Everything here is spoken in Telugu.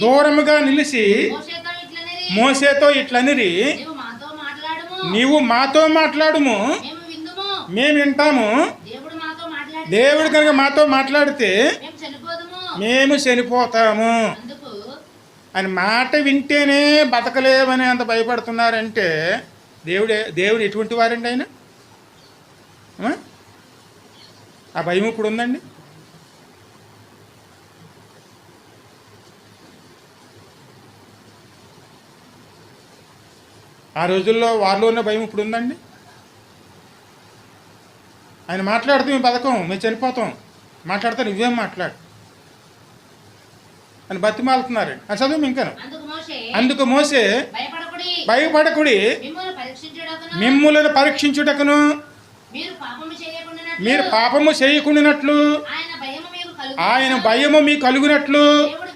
దూరముగా నిలిచి మోసేతో ఇట్లనిరి. నీవు మాతో మాట్లాడుము. నీవు మాతో మాట్లాడుము. మేము వింటాము. దేవుడు కనుక మాతో మాట్లాడితే మేము చనిపోతాము. అని మాట వింటేనే బతకలేమని అంత భయపడుతున్నారంటే దేవుడే దేవుడు ఎటువంటి వారండి ఆయన? ఆ భయం ఇప్పుడు ఉందండి? ఆ రోజుల్లో వారిలో ఉన్న భయం ఇప్పుడు ఉందండి? ఆయన మాట్లాడితే మేము బతకం మేము చనిపోతాం. మాట్లాడితే నువ్వేం మాట్లాడు. అని బతిమాలుతున్నారు అది చదువు ఇంకాను. అందుకు మోసే భయపడకుడి. మిమ్మల్ని పరీక్షించుటకును. మీరు పాపము చేయకుండానట్లు. ఆయన భయము మీకు కలుగునట్లు.